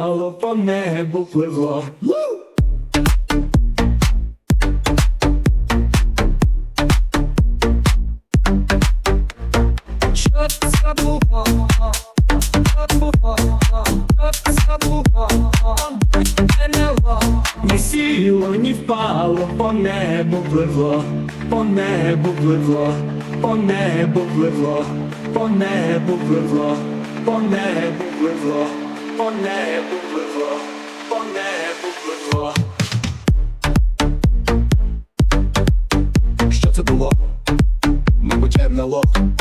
Алло по небу пливло. Не сіло, ні впало, по небу пливло, по небу пливло, по небу пливло, по небу пливло, по небу пливло, по небу пливло, по небу пливло. Що це було? Мабуть. Не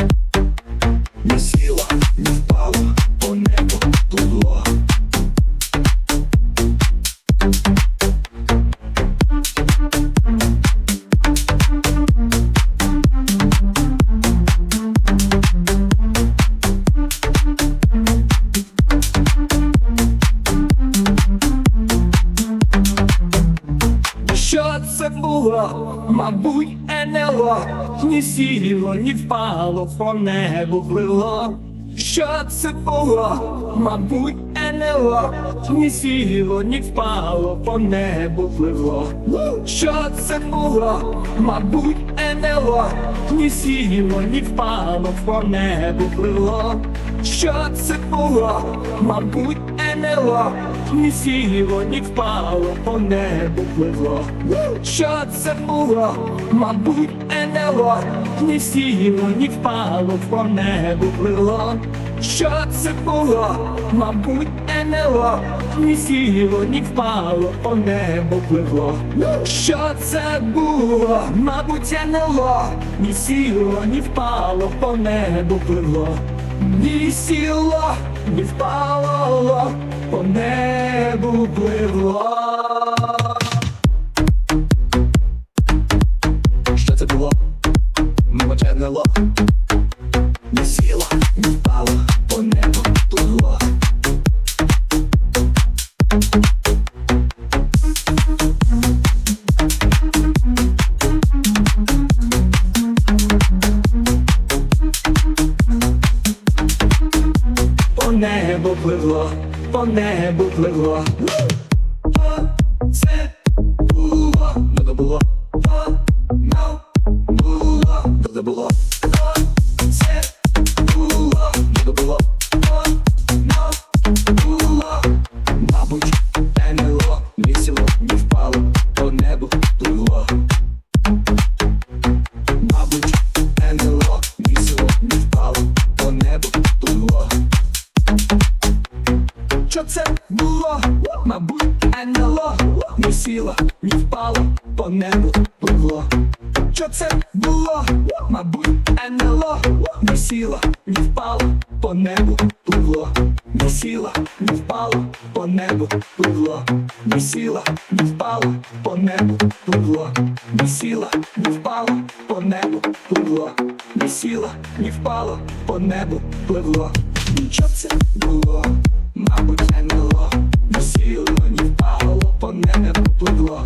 Що це було? Мабуть, НЛО Ні сіло, ні впало, по небу пливло. Що це було? Мабуть, НЛО Ні сіло, ні впало, по небу пливло. Що це було? Мабуть, НЛО Ні сіло, ні впало, по небу пливло. Що це було? Мабуть, НЛО Ні сіло, ні впало, по небу пливло. Що це було? Мабуть, НЛО Ні сіло, ні впало, по небу пливло. Що це було? Мабуть, НЛО Ні сіло, ні впало, по небу пливло. Що це було? Мабуть, НЛО Ні сіло, ні впало, по небу пливло. Ні сіло, ні впало, по небу пливло. Що це було? Мабуть, НЛО Не сіло, не впало, по небу пливло. По небу пливло, по небу пливло. Це було, не. Нам було, було. Це було, надо було. Що це було? Мабуть, НЛО не сіло, не впало, по небу пливло. Що це було? Мабуть, НЛО не сіло, не впало, по небу пливло. Сіло, не впало, по небу пливло. Сіло, не впало, по небу пливло. Сіло, не впало, по небу пливло. Не сіло, не впало, по небу пливло. Що це було? Мабуть, не сіло, не впало, по небу пливло.